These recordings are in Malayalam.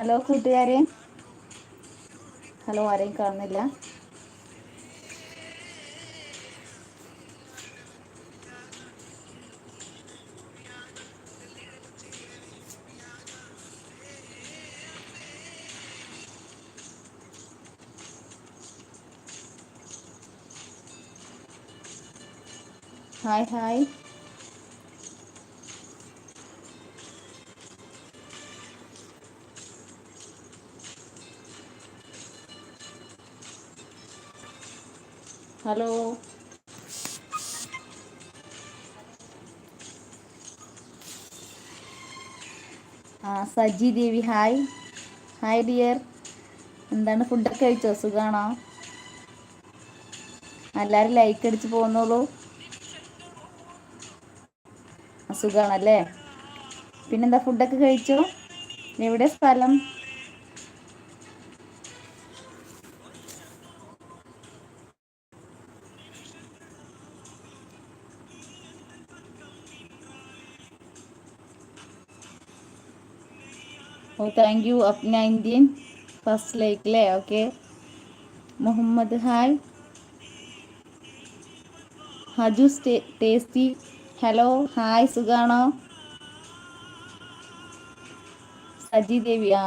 ഹലോ കൂട്ടുകാരെ. ഹലോ ആരെയും കാണുന്നില്ല. Hi hi. ഹലോ. ആ Saji Devi hi. Hi dear. എന്താണ് ഫുഡൊക്കെ കഴിച്ചോ? സുഖമാണോ എല്ലാവരും ലൈക്ക് അടിച്ച് പോകുന്നുള്ളൂ സുഖമാണല്ലേ പിന്നെന്താ ഫുഡൊക്കെ കഴിച്ചോ? എവിടെ സ്ഥലം? Thank you up nineteen first like അല്ലേ okay Muhammad hi Haju tasty hello hi സുഖാണോ സജി ദേവി ആ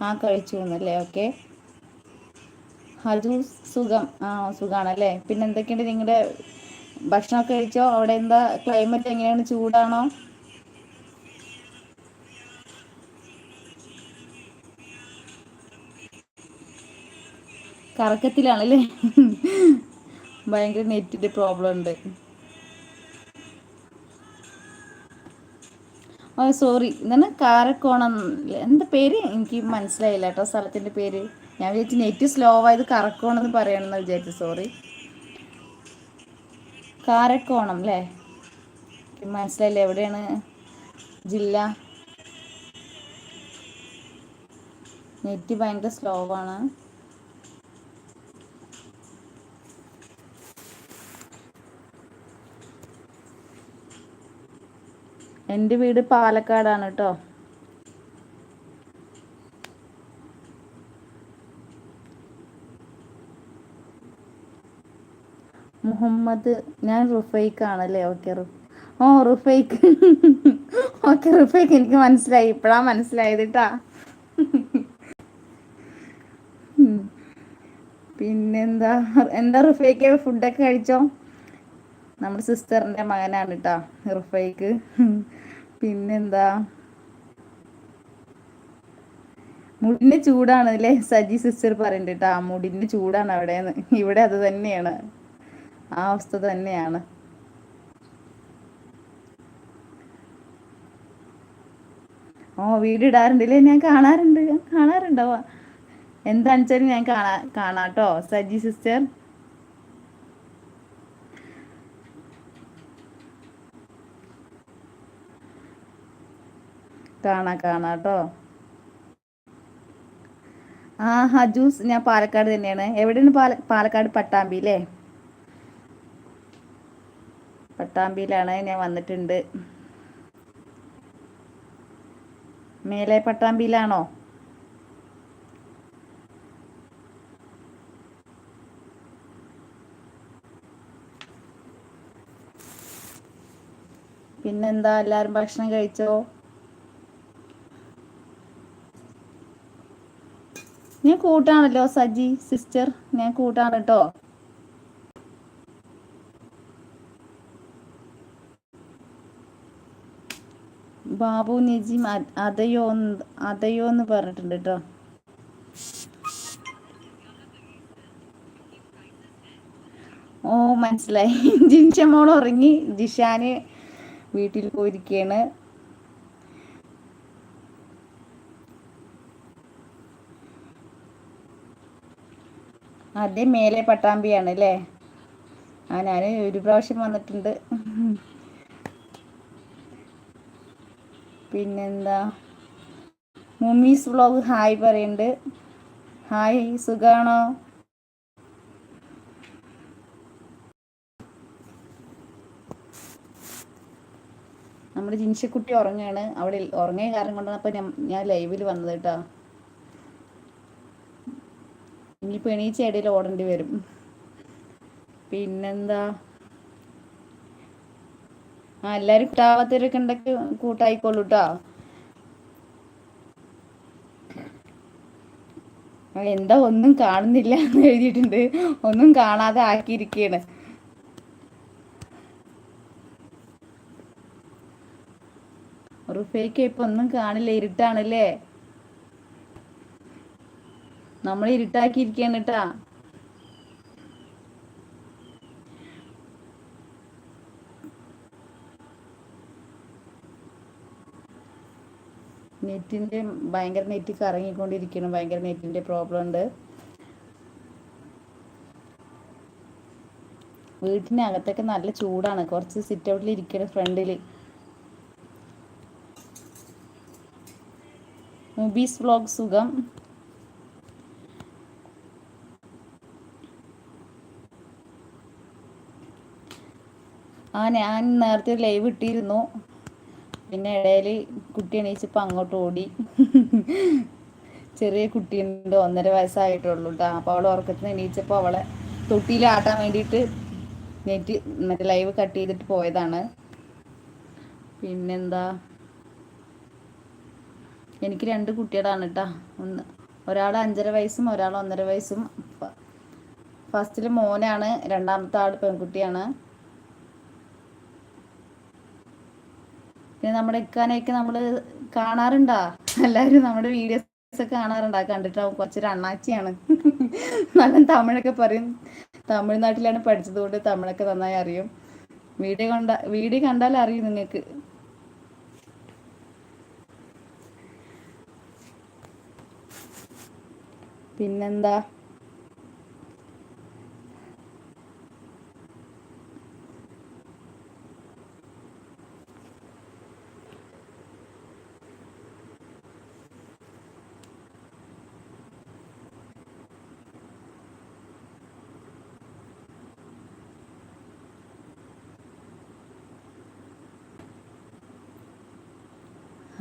ആ കഴിച്ചു എന്നല്ലേ ഓക്കെ ഹജു സുഖം ആ സുഖാണല്ലേ പിന്നെ എന്തൊക്കെയുണ്ട് നിങ്ങളുടെ ഭക്ഷണമൊക്കെ കഴിച്ചോ? അവിടെ എന്താ ക്ലൈമറ്റ് എങ്ങനെയാണ്? ചൂടാണോ? കറക്കത്തിലാണല്ലേ? ഭയങ്കര നെറ്റിന്റെ പ്രോബ്ലം ഉണ്ട്. ഓ സോറി എന്താണ് കാരക്കോണം. എന്താ പേര്? എനിക്ക് മനസ്സിലായില്ല കേട്ടോ സ്ഥലത്തിന്റെ പേര്. ഞാൻ വിചാരിച്ചു നെറ്റ് സ്ലോ ആയത് കറക്കോണമെന്ന് പറയണമെന്ന് വിചാരിച്ചു സോറി കാരക്കോണം അല്ലേ? മനസ്സിലായില്ല എവിടെയാണ്? ജില്ല? നെറ്റ് ഭയങ്കര സ്ലോ ആണ്. എന്റെ വീട് പാലക്കാടാണ് കേട്ടോ മുഹമ്മദ് ഞാൻ റുഫൈക്ക് ആണല്ലേ ഓക്കെ ഓ റുഫൈക്ക്. ഓക്കെ റുഫൈക്ക് എനിക്ക് മനസ്സിലായി. ഇപ്പോഴാ മനസ്സിലായത് കേട്ടാ പിന്നെന്താ? എന്താ റുഫൈക്ക്? ഫുഡൊക്കെ കഴിച്ചോ? നമ്മുടെ സിസ്റ്ററിന്റെ മകനാണ് കേട്ടാ റുഫൈക്ക്. പിന്നെന്താ? മുടിന്റെ ചൂടാണ് അല്ലേ സജി സിസ്റ്റർ പറയണ്ട കേട്ടോ മുടിന്റെ ചൂടാണ് അവിടെ ഇവിടെ അത് തന്നെയാണ്. ആ അവസ്ഥ തന്നെയാണ്. ഓ വീട് ഇടാറുണ്ടല്ലേ? ഞാൻ കാണാറുണ്ട്. കാണാറുണ്ടോ എന്താണെന്ന് വെച്ചാൽ ഞാൻ കാണാ കാണാട്ടോ. സജി സിസ്റ്റർ. കാണാ കേട്ടോ ആ ഹജൂസ് ഞാൻ പാലക്കാട് തന്നെയാണ്. എവിടെയാണ് പാല പാലക്കാട് പട്ടാമ്പി അല്ലേ പട്ടാമ്പിയിലാണ് ഞാൻ വന്നിട്ടുണ്ട്. മേലെ പട്ടാമ്പിയിലാണോ? പിന്നെന്താ എല്ലാവരും ഭക്ഷണം കഴിച്ചോ? ഞാൻ കൂട്ടാണല്ലോ സജി സിസ്റ്റർ ഞാൻ കൂട്ടാണ് കേട്ടോ ബാബു നിജി അതയോ അതയോ എന്ന് പറഞ്ഞിട്ടുണ്ട് കേട്ടോ ഓ മനസ്സിലായി. ജിൻഷ മോൾ ഉറങ്ങി. ജിഷാന് വീട്ടിൽ പോയിരിക്കുകയാണ് അതെ മേലെ പട്ടാമ്പിയാണ് അല്ലേ ആ ഞാൻ ഒരു പ്രാവശ്യം വന്നിട്ടുണ്ട്. പിന്നെന്താ? മുമ്മീസ് വ്ളോഗ് ഹായ് പറയുന്നുണ്ട് ഹായ് സുഖാണോ? നമ്മുടെ ജിൻഷക്കുട്ടി ഉറങ്ങുകയാണ് അവിടെ ഉറങ്ങിയ കാരണം കൊണ്ടാണ് അപ്പം ഞാൻ ലൈവിൽ വന്നത് കേട്ടോ. ഇനിയിപ്പോൾ പെണീ ഇടയിൽ ഓടേണ്ടി വരും. പിന്നെന്താ? ആ എല്ലാവരും കിട്ടാവാത്തവരൊക്കെ ഉണ്ടെങ്കിൽ കൂട്ടായിക്കോളൂ കേട്ടോ എന്താ ഒന്നും കാണുന്നില്ല എന്ന് എഴുതിയിട്ടുണ്ട്. ഒന്നും കാണാതെ ആക്കിയിരിക്കുകയാണ് റുഫേക്ക് ഇപ്പൊ ഒന്നും കാണില്ല ഇരുട്ടാണല്ലേ? നമ്മൾ ഇരുട്ടാക്കിയിരിക്കാണ് കേട്ടാ. നെറ്റിന്റെ ഭയങ്കര നെറ്റ് കറങ്ങിക്കൊണ്ടിരിക്കണം ഭയങ്കര നെറ്റിന്റെ പ്രോബ്ലം ഉണ്ട്. വീട്ടിനകത്തൊക്കെ നല്ല ചൂടാണ്. കുറച്ച് സിറ്റ് ഔട്ടിൽ ഇരിക്കണം ഫ്രണ്ടിൽ മൂബീസ് വ്ലോഗ് സുഖം. ആ ഞാൻ നേരത്തെ ലൈവ് ഇട്ടിരുന്നു. പിന്നെ ഇടയിൽ കുട്ടി എണീച്ചപ്പോൾ അങ്ങോട്ട് ഓടി. ചെറിയ കുട്ടിയുണ്ട് ഒന്നര വയസ്സായിട്ടുള്ളൂ കേട്ടോ അപ്പോൾ അവൾ ഉറക്കത്തിൽ നിന്ന് എണീച്ചപ്പോൾ അവളെ തൊട്ടിയിലാട്ടാൻ വേണ്ടിയിട്ട് നെറ്റ് മറ്റേ ലൈവ് കട്ട് ചെയ്തിട്ട് പോയതാണ്. പിന്നെന്താ? എനിക്ക് രണ്ട് കുട്ടികളാണ് കേട്ടോ ഒന്ന് ഒരാൾ അഞ്ചര വയസ്സും ഒരാൾ ഒന്നര വയസ്സും. ഫസ്റ്റിൽ മോനാണ് രണ്ടാമത്തെ ആൾ പെൺകുട്ടിയാണ്. പിന്നെ നമ്മുടെ ഇക്കാനെയൊക്കെ നമ്മൾ കാണാറുണ്ടാ? എല്ലാവരും നമ്മുടെ വീഡിയോസ് ഒക്കെ കാണാറുണ്ടാ കണ്ടിട്ടാവും കുറച്ചൊരു അണ്ണാച്ചിയാണ് നല്ല തമിഴൊക്കെ പറയും. തമിഴ്നാട്ടിലാണ് പഠിച്ചതുകൊണ്ട് തമിഴൊക്കെ നന്നായി അറിയും. വീഡിയോ കണ്ട വീഡിയോ കണ്ടാൽ അറിയും നിങ്ങൾക്ക് പിന്നെന്താ?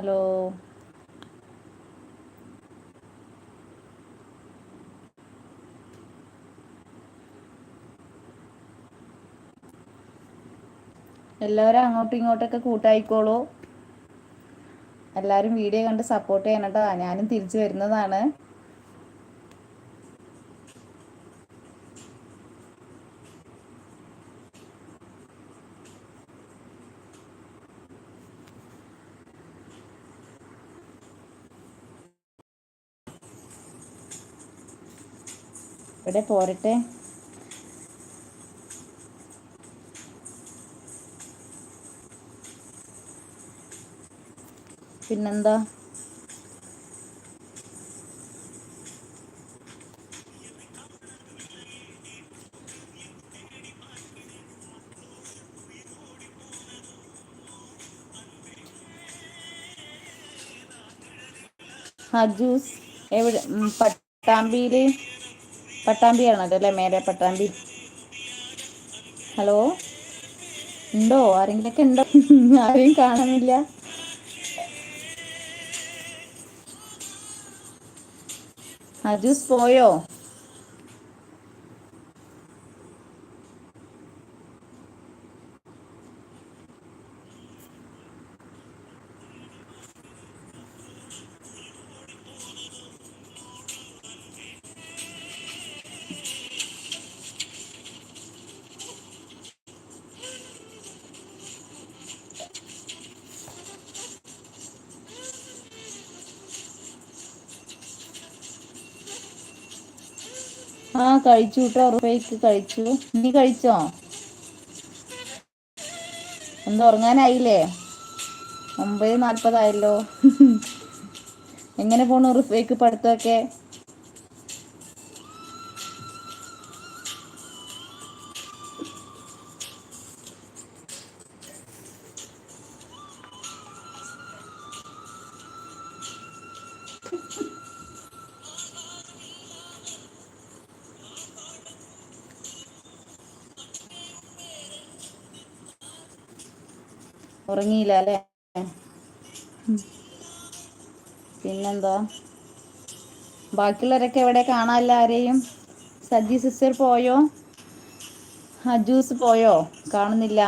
ഹലോ. എല്ലാവരും അങ്ങോട്ടും ഇങ്ങോട്ടൊക്കെ കൂട്ടായിക്കോളൂ. എല്ലാവരും വീഡിയോ കണ്ട് സപ്പോർട്ട് ചെയ്യണം കേട്ടോ ഞാനും തിരിച്ചു വരുന്നതാണ്. ഇവിടെ പോരട്ടെ. പിന്നെന്താ? ഹജൂസ് എവിടെ? പട്ടാമ്പിയിൽ പട്ടാമ്പിയാണല്ലോ അല്ലേ മേലെ പട്ടാമ്പി. ഹലോ? ഉണ്ടോ? ആരെങ്കിലൊക്കെ ഉണ്ടോ? ആരെയും കാണുന്നില്ല. അജൂസ് പോയോ? ആ കഴിച്ചു കേട്ടോ ഉറപ്പേക്ക് കഴിച്ചു. നീ കഴിച്ചോ? എന്താ ഉറങ്ങാനായില്ലേ? ഒമ്പത് നാൽപ്പതായല്ലോ എങ്ങനെ പോണു ഉറുപ്പേക്ക് പഠിത്തമൊക്കെ? ഉറങ്ങിയില്ല അല്ലേ? പിന്നെന്താ? ബാക്കിയുള്ളവരൊക്കെ എവിടെ? കാണാനില്ല ആരെയും സജി സിസ്റ്റർ പോയോ? ഹജൂസ് പോയോ? കാണുന്നില്ല.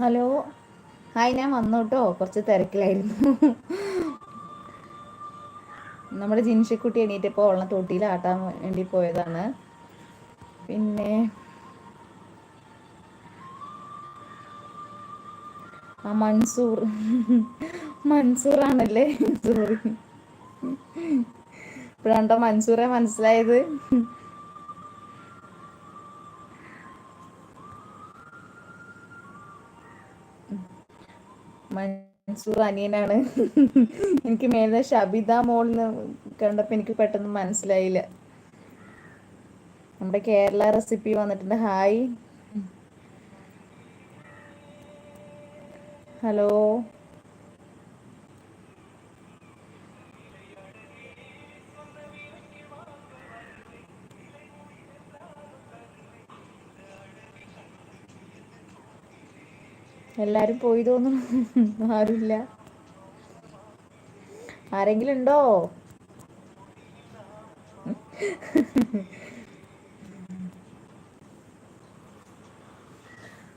ഹലോ. ഹായ് ഞാൻ വന്നു കേട്ടോ കുറച്ച് തിരക്കിലായിരുന്നു. നമ്മുടെ ജിൻഷിക്കുട്ടി എണീറ്റപ്പോൾ ഉള്ള തൊട്ടിയിൽ ആട്ടാൻ വേണ്ടി പോയതാണ്. പിന്നെ ആ മൻസൂർ. മൻസൂറാണല്ലേ? സോറി. ഇപ്പോഴാണ്ടോ മൻസൂറെ മനസ്സിലായത്. മൻസൂർ അനിയനാണ്. എനിക്ക് മേലെ ഷബിത മോളിന്ന് കണ്ടപ്പോൾ എനിക്ക് പെട്ടെന്ന് മനസ്സിലായില്ല. നമ്മുടെ കേരള റെസിപ്പി വന്നിട്ടുണ്ട്. ഹായ് ഹലോ എല്ലാരും പോയി തോന്നുന്നു. ആരുമില്ല. ആരെങ്കിലും ഉണ്ടോ?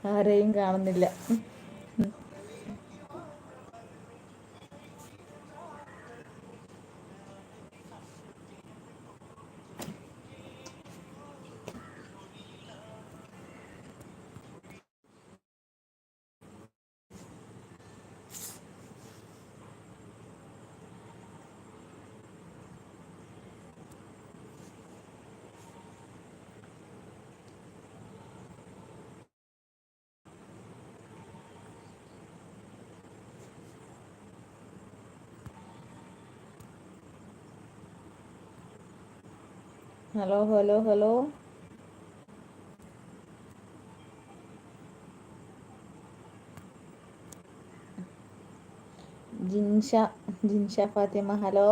ആരെയും കാണുന്നില്ല. Hello hello hello Jinsha Jinsha Fathima hello